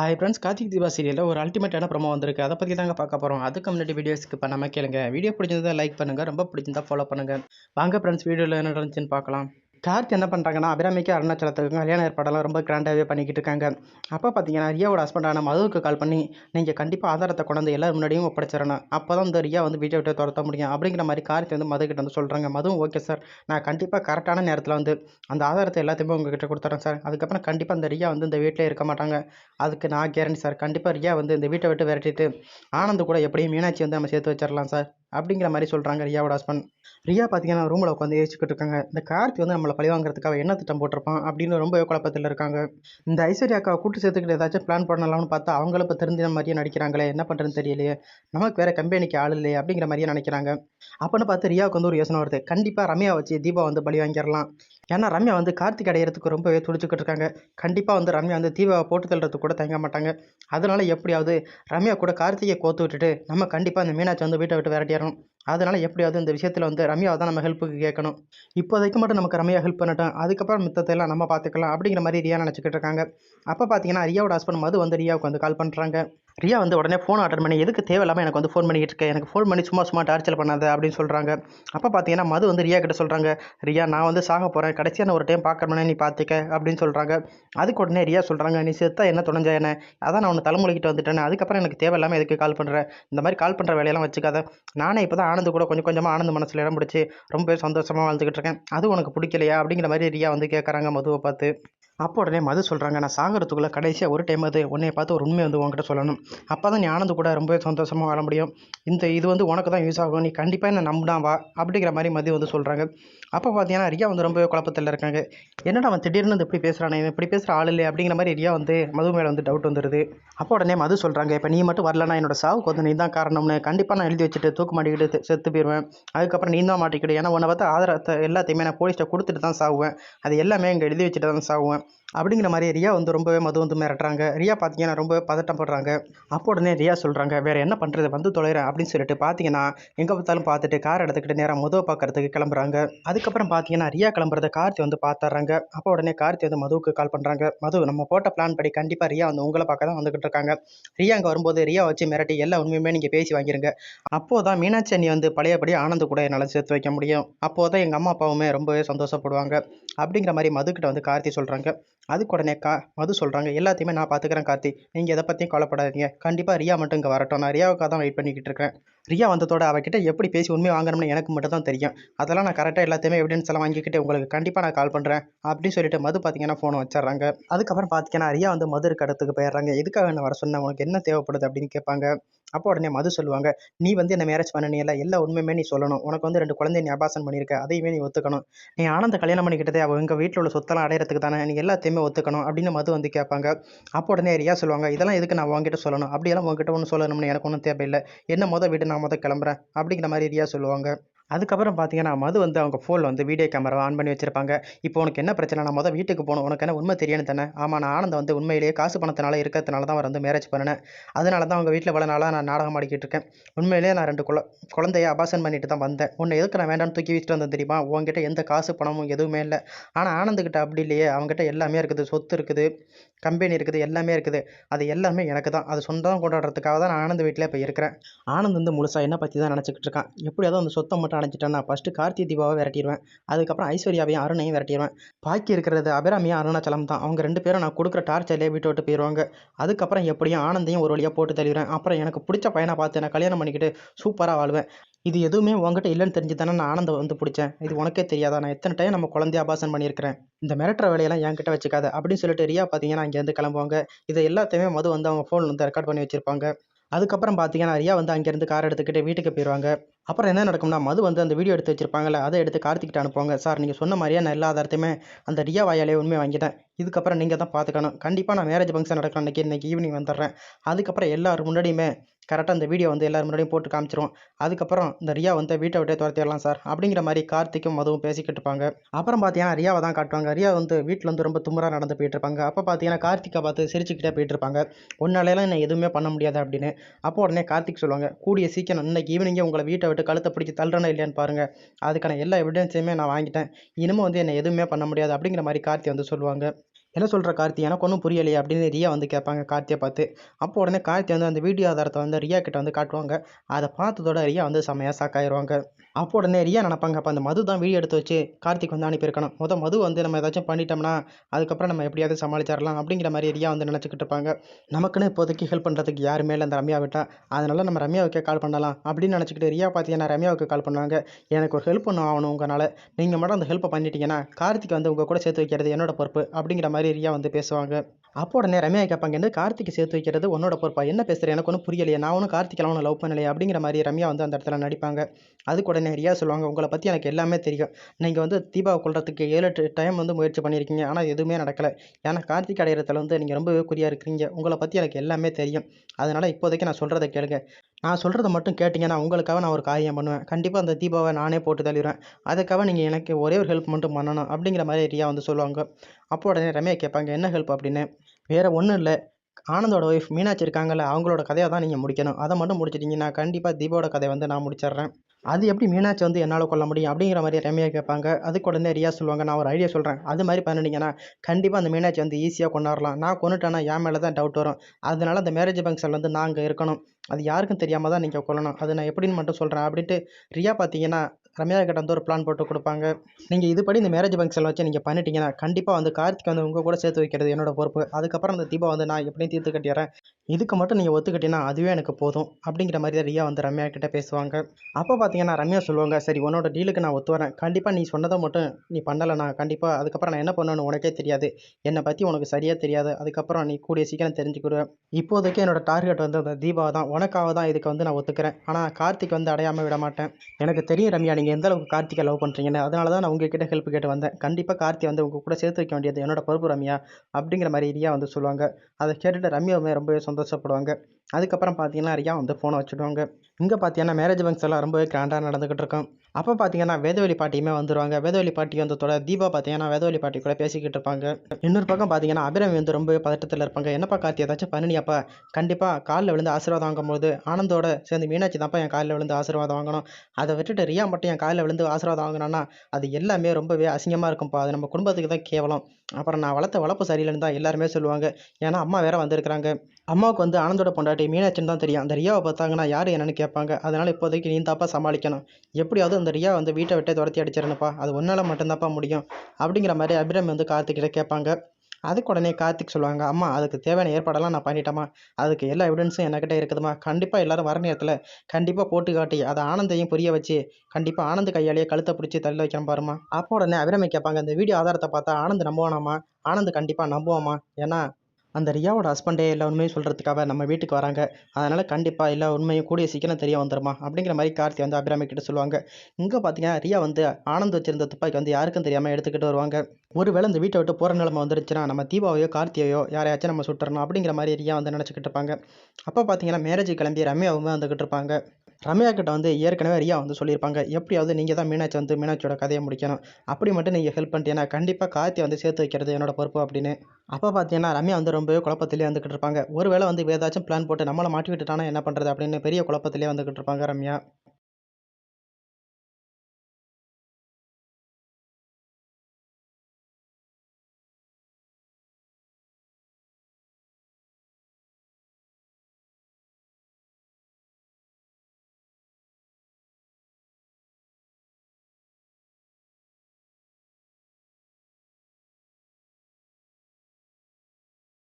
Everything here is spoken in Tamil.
ஹாய் ஃப்ரெண்ட்ஸ் கார்த்திக் தீபா சீரியலில் ஒரு அல்டிமேட்டான ப்ரோமோ வந்திருக்கு. அதை பற்றி தாங்க பார்க்க போகிறோம் அதுக்கு முன்னாடி வீடியோஸ்க்கு பண்ணாமல் கேளுங்க. வீடியோ பிடிச்சிருந்தா லைக் பண்ணுங்கள் ரொம்ப பிடிச்சிருந்தா ஃபாலோ பண்ணுங்கள் வாங்க ஃப்ரெண்ட்ஸ் வீடியோவில் என்ன நடந்துச்சுன்னு பார்க்கலாம். கார்த்தி என்ன பண்ணுறாங்கன்னா அபிராமிக்கு அருணாச்சலத்துக்கு கல்யாண ஏற்பாடெல்லாம் ரொம்ப கிராண்டாகவே பண்ணிக்கிட்டு இருக்காங்க அப்போ பார்த்தீங்கன்னா ரியாவோட ஹஸ்பண்டான மதுவுக்கு கால் பண்ணி நீங்கள் கண்டிப்பாக ஆதாரத்தை கொண்டாந்து எல்லாரும் முன்னாடியும் ஒப்படைச்சிடணும். அப்போ தான் இந்த ரியா வந்து வீட்டை விட்டு துரத்த முடியும். அப்படிங்கிற மாதிரி கார்த்தி வந்து மது கிட்ட வந்து சொல்கிறாங்க மதுவும் ஓகே சார் நான் கண்டிப்பாக கரெக்டான நேரத்தில் வந்து அந்த ஆதாரத்தை எல்லாத்தையுமே உங்ககிட்ட கொடுத்துறேன் சார் அதுக்கப்புறம் கண்டிப்பாக அந்த ரியா வந்து இந்த வீட்டில் இருக்க மாட்டாங்க. அதுக்கு நான் கேரண்டி சார் கண்டிப்பாக ரியா வந்து இந்த வீட்டை விட்டு விரட்டிட்டு ஆனந்த் கூட எப்படியும் மீனாட்சி வந்து நம்ம சேர்த்து வச்சிடலாம் சார் அப்படிங்கிற மாதிரி சொல்கிறாங்க ரியாவோட ஹஸ்பண்ட் ரியா பார்த்தீங்கன்னா ரூமில் உட்காந்து யோசிச்சுக்கிட்டு இருக்காங்க. இந்த கார்த்தி வந்து நம்மளை பழி வாங்குறதுக்காக என்ன திட்டம் போட்டிருப்பான் அப்படின்னு ரொம்ப குழப்பத்தில் இருக்காங்க. இந்த ஐஸ்வர்யாக்காவை கூட்டு சேர்த்துக்கிட்டு ஏதாச்சும் பிளான் பண்ணலாம்னு பார்த்தா அவங்களும் இப்போ தெரிஞ்ச மாதிரியே நடிக்கிறாங்களே என்ன பண்ணுறதுன்னு தெரியலையே. நமக்கு வேறு கம்பெனிக்கு ஆள் இல்லையே அப்படிங்கிற மாதிரியே நினைக்கிறாங்க. அப்போன்னு பார்த்து ரியாவுக்கு வந்து ஒரு யோசனை வருது. கண்டிப்பாக ரம்யா வச்சு தீபா வந்து பலி வாங்கிடலாம். ஏன்னா ரம்யா வந்து கார்த்திக் அடையிறதுக்கு ரொம்பவே துடிச்சுக்கிட்டு இருக்காங்க. கண்டிப்பாக வந்து ரம்யா வந்து தீபாவை போட்டு தள்ளுறதுக்கு கூட தயங்க மாட்டாங்க. அதனால எப்படியாவது ரம்யா கூட கார்த்திகை கோத்து விட்டுட்டு நம்ம கண்டிப்பாக அந்த மீனாட்சி வந்து வீட்டை விட்டு விரட்டிடணும். அதனால் எப்படியாவது இந்த விஷயத்தில் வந்து ரம்யாவை தான் நம்ம ஹெல்ப்புக்கு கேட்கணும். இப்போதைக்கு மட்டும் நமக்கு ரம்யா ஹெல்ப் பண்ணட்டும். அதுக்கப்புறம் மித்தத்தெல்லாம் நம்ம பார்த்துக்கலாம் அப்படிங்கிற மாதிரி ரியா நினச்சிக்கிட்டு இருக்காங்க. அப்போ பார்த்தீங்கன்னா ரியாவோட ஹஸ்பண்ட் மது வந்து ரியாவுக்கு வந்து கால் பண்ணுறாங்க ரியா வந்து உடனே ஃபோன் ஆர்டர் பண்ணி எதுக்கு தேவையில்லாமல் எனக்கு வந்து ஃபோன் பண்ணிக்கிட்டு இருக்கேன் எனக்கு ஃபோன் பண்ணி சும்மா சும்மா டார்ச்சர் பண்ணாத அப்படின்னு சொல்கிறாங்க அப்போ பார்த்தீங்கன்னா மது வந்து ரியா கிட்ட சொல்கிறாங்க ரியா நான் வந்து சாக போகிறேன் கடைசியான ஒரு டைம் பார்க்கறேன் நீ பார்த்துக்க அப்படின்னு சொல்கிறாங்க அதுக்கு உடனே ரியா சொல்கிறாங்க நீ செத்தா என்ன துணைஞ்சா என்ன? அதான் நான் ஒன்று தலைமொழிக்கிட்டு வந்துட்டேன். அதுக்கப்புறம் எனக்கு தேவையில்லாமல் எதுக்கு கால் பண்ணுறேன் இந்த மாதிரி கால் பண்ணுற வேலையெல்லாம் வச்சுக்காத. நானே இப்போ தான் ஆனந்து கூட கொஞ்சம் கொஞ்சமாக ஆனந்த மனசில் இடம் பிடிச்சி ரொம்ப சந்தோஷமாக வாழ்ந்துக்கிட்டு இருக்கேன். அது உனக்கு பிடிக்கலையா? அப்படிங்கிற மாதிரி ரியா வந்து கேட்குறாங்க மதுவை பார்த்து. அப்போ உடனே மது சொல்கிறாங்க நான் சாகிறதுக்குள்ளே கடைசியாக ஒரு டைம் அது உன்னைய பார்த்து ஒரு உண்மை வந்து உன்கிட்ட சொல்லணும். அப்போ தான் நீ ஆனந்து கூட ரொம்பவே சந்தோஷமாக வாழ முடியும். இந்த இது வந்து உனக்கு தான் யூஸ் ஆகும். நீ கண்டிப்பாக என்ன நம்பினா வா அப்படிங்கிற மாதிரி மதி வந்து சொல்கிறாங்க அப்போ பார்த்தீங்கன்னா ரியா வந்து ரொம்பவே குழப்பத்தில் இருக்காங்க. என்னடா அவன் திடீர்னு வந்து இப்படி பேசுகிறானே இவன் இப்படி பேசுகிற ஆள் இல்லை அப்படிங்கிற மாதிரி ரியா வந்து மது மேலே வந்து டவுட் வந்துடுது அப்போ உடனே மது சொல்கிறாங்க இப்போ நீ மட்டும் வரலனா என்னோட சாவுக்கு வந்து நீ தான் காரணம்னு. கண்டிப்பாக நான் எழுதி வச்சுட்டு தூக்கு மாட்டிக்கிட்டு செத்து போயிடுவேன் அதுக்கப்புறம் நீ தான் மாட்டிக்கிட்டு ஏன்னா உன்னை பார்த்து ஆதாரத்தை எல்லாத்தையுமே நான் போலீஸ்ட்டை கொடுத்துட்டு தான் சாவுவேன். அது எல்லாமே இங்கே எழுதி வச்சுட்டு தான் சாவுவேன். அப்படிங்கிற மாதிரி ரியா வந்து ரொம்பவே மது வந்து மிரட்டுறாங்க. ரியா பார்த்தீங்கன்னா ரொம்பவே பதட்டப்படுறாங்க அப்போ உடனே ரியா சொல்கிறாங்க வேறு என்ன பண்ணுறது வந்து தொலைகிறேன் அப்படின்னு சொல்லிட்டு பார்த்தீங்கன்னா எங்கே பார்த்தாலும் பார்த்துட்டு கார் எடுத்துக்கிட்டு நேராக மதுவை பார்க்கறதுக்கு கிளம்புறாங்க. அதுக்கப்புறம் பார்த்தீங்கன்னா ரியா கிளம்புறத கார்த்தி வந்து பார்த்துறாங்க அப்போ உடனே கார்த்தி வந்து மதுவுக்கு கால் பண்ணுறாங்க மது நம்ம போட்ட பிளான் படி கண்டிப்பாக ரியா வந்து உங்களை பார்க்க தான் வந்துகிட்டு இருக்காங்க. ரியா அங்கே வரும்போது ரியா வச்சு மிரட்டி எல்லா உண்மையுமே நீங்கள் பேசி வாங்கிருங்க. அப்போது தான் மீனாட்சி அண்ணி வந்து பழையபடி ஆனந்த் கூட என்னால் சேர்த்து வைக்க முடியும். அப்போது தான் எங்கள் அம்மா அப்பாவுமே ரொம்பவே சந்தோஷப்படுவாங்க. அப்படிங்கிற மாதிரி மதுக்கிட்ட வந்து கார்த்தி சொல்கிறாங்க அதுக்கு உடனே கா மது சொல்கிறாங்க எல்லாத்தையுமே நான் பார்த்துக்கிறேன் கார்த்தி. நீங்கள் எதை பற்றியும் கவலைப்படாதீங்க. கண்டிப்பாக ரியா மட்டும் இங்கே வரட்டும். நான் ரியாவுக்காக தான் வெயிட் பண்ணிக்கிட்டு இருக்கேன். ரியா வந்ததோட அவகிட்ட எப்படி பேசி உண்மை வாங்கணும்னு எனக்கு மட்டும் தான் தெரியும். அதெல்லாம் நான் கரெக்டாக எல்லாத்தையுமே எவிடன்ஸ் எல்லாம் வாங்கிக்கிட்டு உங்களுக்கு கண்டிப்பாக நான் கால் பண்ணுறேன் அப்படின்னு சொல்லிட்டு மது பார்த்தீங்கன்னா ஃபோனை வச்சிடறாங்க. அதுக்கப்புறம் பார்த்தீங்கன்னா ரியா வந்து மது இருக்க இடத்துக்கு போயிடுறாங்க. எதுக்காக என்ன வர சொன்ன உனக்கு என்ன தேவைப்படுது அப்படின்னு கேட்பாங்க. அப்போ உடனே மது சொல்லுவாங்க நீ வந்து என்ன மேரேஜ் பண்ணனியல எல்லா உண்மையுமே நீ சொல்லணும். உனக்கு வந்து ரெண்டு குழந்தை நீ அபாசம் பண்ணியிருக்க. அதையுமே நீ ஒத்துக்கணும். நீ ஆனந்த கல்யாணம் பண்ணிக்கிட்டதே அவள் எங்கள் வீட்டில் உள்ள சொத்தெல்லாம் அடையிறதுக்கு தானே. நீ எல்லாத்தையுமே ஒத்துக்கணும் அப்படின்னு மது வந்து கேட்பாங்க. அப்போ உடனே ரியா சொல்லுவாங்க இதெல்லாம் எதுக்கு நான் உங்ககிட்ட சொல்லணும்? அப்படியெல்லாம் உங்ககிட்ட ஒன்று சொல்லணும்னு எனக்கு ஒன்றும் தேவையில்லை. என்ன மொதல் வீடு நான் மொதல் கிளம்புறேன் அப்படிங்கிற மாதிரி ரியா சொல்லுவாங்க. அதுக்கப்புறம் பார்த்தீங்கன்னா மது வந்து அவங்க ஃபோனில் வந்து வீடியோ கேமரா ஆன் பண்ணி வச்சிருப்பாங்க. இப்போ உனக்கு என்ன பிரச்சனை நான் மொதல் வீட்டுக்கு போகணும். உனக்கு என்ன உண்மை தெரியணும் தானே? ஆமாம் நான் ஆனந்த வந்து உண்மையிலேயே காசு பணத்தினால இருக்கிறதுனால தான் அவர் வந்து மேரேஜ் பண்ணினேன். அதனால தான் அவங்க வீட்டில் இவ்வளோ நாளாக நான் நாடகம் ஆடிக்கிட்டு இருக்கேன். உண்மையிலேயே நான் ரெண்டு குழ குழந்தைய அபாசன் பண்ணிட்டு தான் வந்தேன். உன்னை எதுக்கு நான் வேண்டாம்னு தூக்கி வச்சுட்டு வந்தேன் தெரியுமா? உங்ககிட்ட எந்த காசு பணமும் எதுவுமே இல்லை. ஆனால் ஆனந்துக்கிட்ட அப்படி இல்லையே. அவங்ககிட்ட எல்லாமே இருக்குது. சொத்து இருக்குது. கம்பெனி இருக்குது. எல்லாமே இருக்குது. அது எல்லாமே எனக்கு தான். அது சொந்தம் கொண்டாடுறதுக்காக தான் நான் ஆனந்த் வீட்டில் இப்போ இருக்கிறேன். ஆனந்த் வந்து முழுசாக என்ன பற்றி தான் நினச்சிக்கிட்டு இருக்கான். எப்படியாவது அந்த சொத்தை மட்டும் அடைஞ்சிட்டேன்னா ஃபஸ்ட்டு கார்த்தி தீபாவை விரட்டிடுவேன் அதுக்கப்புறம் ஐஸ்வர்யாவையும் அருணையும் விரட்டிடுவேன் பாக்கி இருக்கிறது அபிராமியும் அருணாச்சலம் தான். அவங்க ரெண்டு பேரும் நான் கொடுக்குற டார்ச்சர்லேயே விட்டு விட்டு போயிடுவாங்க அதுக்கப்புறம் எப்படியும் ஆனந்தையும் ஒரு வழியாக போட்டு தள்ளிடுவேன். அப்புறம் எனக்கு பிடிச்ச பையனை பார்த்து நான் கல்யாணம் பண்ணிக்கிட்டு சூப்பராக வாழ்வேன். இது எதுவுமே உங்ககிட்ட இல்லைன்னு தெரிஞ்சு தானே நான் ஆனந்தம் வந்து பிடிச்சேன். இது உனக்கே தெரியாதா? நான் எத்தனை டைம் நம்ம குழந்தைய அபாசன் பண்ணியிருக்கிறேன். இந்த மிரட்டுற வேலையெல்லாம் என்கிட்ட வச்சுக்காத. அப்படின்னு சொல்லிட்டு ரியா பார்த்தீங்கன்னா இங்கேருந்து கிளம்புவாங்க. இதை எல்லாத்தையுமே மது வந்து அவங்க ஃபோன் வந்து ரெக்கார்ட் பண்ணி வச்சுருப்பாங்க. அதுக்கப்புறம் பார்த்தீங்கன்னா ரியா வந்து அங்கேருந்து கார் எடுத்துக்கிட்டு வீட்டுக்கு போயிடுவாங்க அப்புறம் என்ன நடக்கும்னா மது வந்து அந்த வீடியோ எடுத்து வச்சிருப்பாங்கல்ல அதை எடுத்து கார்த்திக்கிட்ட அனுப்புவாங்க. சார் நீங்கள் சொன்ன மாதிரியே நான் எல்லா ஆதாரத்தையுமே அந்த ரியா வாயாலே உண்மை வாங்கிட்டேன். இதுக்கப்புறம் நீங்கள் தான் பார்த்துக்கணும் கண்டிப்பாக நான் மேரேஜ் ஃபங்க்ஷன் நடக்கிற அன்றைக்கி இன்றைக்கி ஈவினிங் வந்துடுறேன். அதுக்கப்புறம் எல்லோரும் முன்னாடியுமே கரெக்டாக அந்த வீடியோ வந்து எல்லோரும் முன்னாடியும் போட்டு காமிச்சிருவோம். அதுக்கப்புறம் இந்த ரியா வந்து வீட்டை விட்டே துரத்திடலாம் சார். அப்படிங்கிற மாதிரி கார்த்திக்கும் மதுவும் பேசிக்கிட்டு இருப்பாங்க. அப்புறம் பார்த்தீங்கன்னா ரியாவை தான் காட்டுவாங்க. ரியா வந்து வீட்டில் வந்து ரொம்ப தும்மராக நடந்து போயிட்டு இருப்பாங்க. அப்போ பார்த்தீங்கன்னா கார்த்திகை பார்த்து சிரிச்சுக்கிட்டே போயிட்டு இருப்பாங்க. உன்னாலேலாம் என்ன எதுவுமே பண்ண முடியாது அப்படின்னு. அப்போ உடனே கார்த்திக் சொல்லுவாங்க கூடிய சீக்கிரம் இன்னைக்கு ஈவினிங்கே உங்களை வீட்டை விட்டு கழுத்தை பிடிச்சி தள்ளுறனா இல்லையான்னு பாருங்கள் அதுக்கான எல்லா எவிடன்ஸையுமே நான் வாங்கிட்டேன். இனிமேல் வந்து என்னை எதுவுமே பண்ண முடியாது அப்படிங்கிற மாதிரி கார்த்தி வந்து சொல்லுவாங்க. என்ன சொல்கிற கார்த்தி? எனக்கு ஒன்றும் புரியலையே அப்படின்னு ரியா வந்து கேட்பாங்க. கார்த்தியை பார்த்து அப்போ உடனே கார்த்தி வந்து அந்த வீடியோ ஆதாரத்தை வந்து ரியா கிட்ட வந்து காட்டுவாங்க. அதை பார்த்ததோட ரியா வந்து செமையாக சாக்காயிருவாங்க அப்போ உடனே ரியா நினைப்பாங்க அப்போ அந்த மது தான் வீடியோ எடுத்து வச்சு கார்த்திக் வந்து அனுப்பியிருக்கணும். முத மது வந்து நம்ம ஏதாச்சும் பண்ணிட்டோம்னா அதுக்கப்புறம் நம்ம எப்படியாவது சமாளிச்சிடலாம். அப்படிங்கிற மாதிரி ரியா வந்து நினச்சிக்கிட்டு இருப்பாங்க. நமக்குன்னு இப்போதைக்கு ஹெல்ப் பண்ணுறதுக்கு யாருமே இல்லை. அந்த ரம்யா விட்டா அதனால் நம்ம ரம்யாவுக்கே கால் பண்ணலாம் அப்படின்னு நினச்சிக்கிட்டு ரியா பார்த்தீங்கன்னா ரம்யாவுக்கு கால் பண்ணுவாங்க. எனக்கு ஒரு ஹெல்ப் ஒன்று ஆகணும் உங்களால் நீங்கள் மட்டும் அந்த ஹெல்ப்பை பண்ணிட்டீங்கன்னா கார்த்திக் வந்து உங்கள் கூட சேர்த்து வைக்கிறது என்னோட பொறுப்பு. அப்படிங்கிற மாதிரி ரியா வந்து பேசுவாங்க. அப்போ உடனே ரம்யா கேட்பாங்க என்ன கார்த்திக்கு சேர்த்து வைக்கிறது? உன்னோட பொறுப்பா? என்ன பேசுகிற எனக்கு ஒன்றும் புரியலையே. நான் ஒன்றும் கார்த்திகெல்லாம் ஒன்று லவ் பண்ணலையே. அப்படிங்கிற மாதிரி ரம்யா வந்து அந்த இடத்துல நடிப்பாங்க. அதுக்கு உடனே ரியா சொல்லுவாங்க. உங்களை பற்றி எனக்கு எல்லாமே தெரியும். நீங்கள் வந்து தீபாவை கொள்றதுக்கு ஏழு எட்டு டைம் வந்து முயற்சி பண்ணியிருக்கீங்க. ஆனால் எதுவுமே நடக்கலை. ஏன்னா கார்த்திக் அடையிறதுல வந்து நீங்கள் ரொம்பவே குறியாக இருக்கிறீங்க. உங்களை பற்றி எனக்கு எல்லாமே தெரியும். அதனால் இப்போதைக்கு நான் சொல்கிறத கேளுங்க. நான் சொல்கிறத மட்டும் கேட்டிங்கன்னா உங்களுக்காக நான் ஒரு காரியம் பண்ணுவேன். கண்டிப்பாக அந்த தீபாவை நானே போட்டு தள்ளிடுவேன். அதுக்காக நீங்கள் எனக்கு ஒரே ஒரு ஹெல்ப் மட்டும் பண்ணணும் அப்படிங்கிற மாதிரி ரியா வந்து சொல்லுவாங்க. அப்போ உடனே ரம்யா கேட்பாங்க என்ன ஹெல்ப் அப்படின்னு. வேறு ஒன்றும் இல்லை. ஆனந்தோட ஒய்ஃப் மீனாட்சி இருக்காங்கல்ல அவங்களோட கதையை தான் நீங்கள் முடிக்கணும். அதை மட்டும் முடிச்சிட்டிங்கன்னா கண்டிப்பாக தீபாவோட கதையை வந்து நான் முடிச்சிடுறேன். அது எப்படி மீனாட்சி வந்து என்னால் கொள்ள முடியும் அப்படிங்கிற மாதிரி ரம்யா கேட்பாங்க. அதுக்கு உடனே ரியா சொல்லுவாங்க நான் ஒரு ஐடியா சொல்கிறேன் அது மாதிரி பண்ணிட்டீங்கன்னா கண்டிப்பாக அந்த மீனாட்சி வந்து ஈஸியாக கொண்டாடலாம். நான் கொண்டுட்டேன்னா என் மேலே தான் டவுட் வரும். அதனால அந்த மேரேஜ் ஃபங்க்ஷனில் வந்து நான் அங்கே இருக்கணும். அது யாருக்கும் தெரியாமல் தான் நீங்கள் கொல்லணும். அது நான் எப்படின்னு மட்டும் சொல்கிறேன் அப்படின்ட்டு ரியா பார்த்தீங்கன்னா ரம்யா கிட்ட வந்து ஒரு பிளான் போட்டு கொடுப்பாங்க. நீங்கள் இதுபடி இந்த மேரேஜ் ஃபங்க்ஷன் வச்சு நீங்கள் பண்ணிட்டீங்கன்னா கண்டிப்பாக வந்து கார்த்திக் வந்து உங்கள் கூட சேர்த்து வைக்கிறது என்னோட பொறுப்பு. அதுக்கப்புறம் அந்த தீபா வந்து நான் எப்படியும் தீர்த்து கட்டிடுறேன். இதுக்கு மட்டும் நீங்கள் ஒத்துக்கிட்டீங்கன்னா அதுவே எனக்கு போதும் அப்படிங்கிற மாதிரி தான் ரியா வந்து ரம்யா கிட்ட பேசுவாங்க. அப்போ பார்த்தீங்கன்னா ரம்யா சொல்லுவாங்க சரி உன்னோட டீலுக்கு நான் ஒத்து வரேன் கண்டிப்பாக நீ சொன்னதை மட்டும் நீ பண்ணலைண்ணா கண்டிப்பாக அதுக்கப்புறம் நான் என்ன பண்ணணும்னு உனக்கே தெரியாது. என்னை பற்றி உனக்கு சரியாக தெரியாது. அதுக்கப்புறம் நீ கூடிய சீக்கிரம் தெரிஞ்சுக்கிடுவேன் இப்போதைக்கு என்னோட டார்கெட் வந்து அந்த தீபாவை தான். உனக்காக தான் இதுக்கு வந்து நான் ஒத்துக்கிறேன். ஆனால் கார்த்திக் வந்து அடையாமல் விட மாட்டேன். எனக்கு தெரியும் ரம்யா நீங்கள் எந்த அளவுக்கு கார்த்திகை லவ் பண்ணுறீங்கன்னு அதனால தான் நான் உங்ககிட்ட ஹெல்ப் கேட்டு வந்தேன். கண்டிப்பாக கார்த்தி வந்து உங்கள் கூட சேர்த்து வைக்க வேண்டியது என்னோட பொறுப்பு ரம்யா அப்படிங்கிற மாதிரி ரியா வந்து சொல்லுவாங்க. அதை கேட்டுட்டு ரம்யாவுமே ரொம்பவே சந்தோஷப்படுவாங்க. அதுக்கப்புறம் பார்த்தீங்கன்னா ரியா வந்து ஃபோனை வச்சுடுவாங்க. இங்கே பார்த்தீங்கன்னா மேரேஜ் ஃபங்க்ஸ் எல்லாம் ரொம்பவே கிராண்டாக நடந்துக்கிட்டு இருக்கும். அப்போ பார்த்தீங்கன்னா வேதவழி பாட்டியுமே வந்துருவாங்க. வேதவழி பாட்டி வந்ததோட தீபா பார்த்தீங்கன்னா வேதவழி பாட்டி கூட பேசிக்கிட்டு இருப்பாங்க. இன்னொரு பக்கம் பார்த்தீங்கன்னா அபிராமி வந்து ரொம்பவே பதட்டத்தில் இருப்பாங்க. என்னப்பா கார்த்தி ஏதாச்சும் பண்ணினியாப்பா கண்டிப்பாக காலில் விழுந்து ஆசீர்வாதம் வாங்கும்போது ஆனந்தோட சேர்ந்து மீனாட்சி தான்ப்பா என் காலில் விழுந்து ஆசீர்வாதம் வாங்கணும். அதை விட்டுட்டு ரியா மட்டும் என் காலில் விழுந்து ஆசீர்வாதம் வாங்கினான்னா அது எல்லாமே ரொம்பவே அசிங்கமாக இருக்கும்ப்பா. அது நம்ம குடும்பத்துக்கு தான் கேவலம். அப்புறம் நான் வளர்த்த வளர்ப்பு சரியில்லைன்னு தான் எல்லாருமே சொல்லுவாங்க. ஏன்னா அம்மா வேற வந்திருக்கிறாங்க. அம்மாவுக்கு வந்து ஆனந்தோட பொண்டாட்டி மீனாட்சின்னு தான் தெரியும். அந்த ரியாவை பார்த்தாங்கன்னா யார் என்னன்னு கேட்பாங்க. அதனால் இப்போதைக்கு நீ தாப்பா சமாளிக்கணும். எப்படியாவது அந்த ரியா வந்து வீட்டை விட்டே துரத்தி அடிச்சிடணுப்பா அது ஒன்றால் மட்டும்தான்ப்பா முடியும். அப்படிங்கிற மாதிரி அபிராமி வந்து கார்த்திக்கிட்ட கேட்பாங்க. அதுக்கு உடனே கார்த்திக் சொல்லுவாங்க அம்மா அதுக்கு தேவையான ஏற்பாடெல்லாம் நான் பண்ணிட்டேம்மா. அதுக்கு எல்லா எவிடன்ஸும் என்கிட்ட இருக்குதும்மா. கண்டிப்பாக எல்லாரும் வர நேரத்தில் கண்டிப்பாக போட்டு காட்டி. அதை ஆனந்தையும் புரிய வச்சு கண்டிப்பாக ஆனந்த் கையாலேயே கழுத்தை பிடிச்சி தள்ளி வைக்கிறேன் பாருமா அப்போ உடனே அபிரமி கேட்பாங்க இந்த வீடியோ ஆதாரத்தை பார்த்தா ஆனந்த் நம்புவானாமா ஆனந்த் கண்டிப்பாக நம்புவாமா ஏன்னா அந்த ரியாவோட ஹஸ்பண்டே எல்லா உண்மையும் சொல்கிறதுக்காக நம்ம வீட்டுக்கு வராங்க. அதனால் கண்டிப்பாக எல்லா உண்மையும் கூடிய சீக்கிரம் தெரிய வந்துருமா அப்படிங்கிற மாதிரி கார்த்தி வந்து அபிராமி கிட்ட சொல்லுவாங்க. இங்கே பார்த்தீங்கன்னா ரியா வந்து ஆனந்த் வச்சிருந்த துப்பாக்கி வந்து யாருக்கும் தெரியாமல் எடுத்துக்கிட்டு வருவாங்க. ஒருவேளை இந்த வீட்டை விட்டு போகிற நிலமை வந்துருச்சுன்னா நம்ம தீபாவையோ கார்த்தியையோ யாரையாச்சும் நம்ம சுட்டுறணும் அப்படிங்கிற மாதிரி ரியா வந்து நினச்சிக்கிட்டு இருப்பாங்க. அப்போ பார்த்தீங்கன்னா மேரேஜ் கிளம்பி ரம்யாவும் வந்துக்கிட்டு இருப்பாங்க. ரம்யா கிட்ட வந்து ஏற்கனவே ரியா வந்து சொல்லியிருப்பாங்க எப்படியாவது நீங்கள் தான் மீனாட்சி வந்து மீனாட்சியோட கதையை முடிக்கணும். அப்படி மட்டும் நீங்கள் ஹெல்ப் பண்ணிட்டீங்கன்னா கண்டிப்பாக கார்த்தியை வந்து சேர்த்து வைக்கிறது என்னோட பொறுப்பு அப்படின்னு. அப்போ பார்த்தீங்கன்னா ரம்யா வந்து ரொம்பவே குழப்பத்திலே வந்துக்கிட்டு இருப்பாங்க. ஒருவேளை வந்து ஏதாச்சும் பிளான் போட்டு நம்மளை மாட்டி விட்டுட்டானா என்ன பண்ணுறது அப்படின்னு பெரிய குழப்பத்திலே வந்துக்கிட்டு இருப்பாங்க ரம்யா.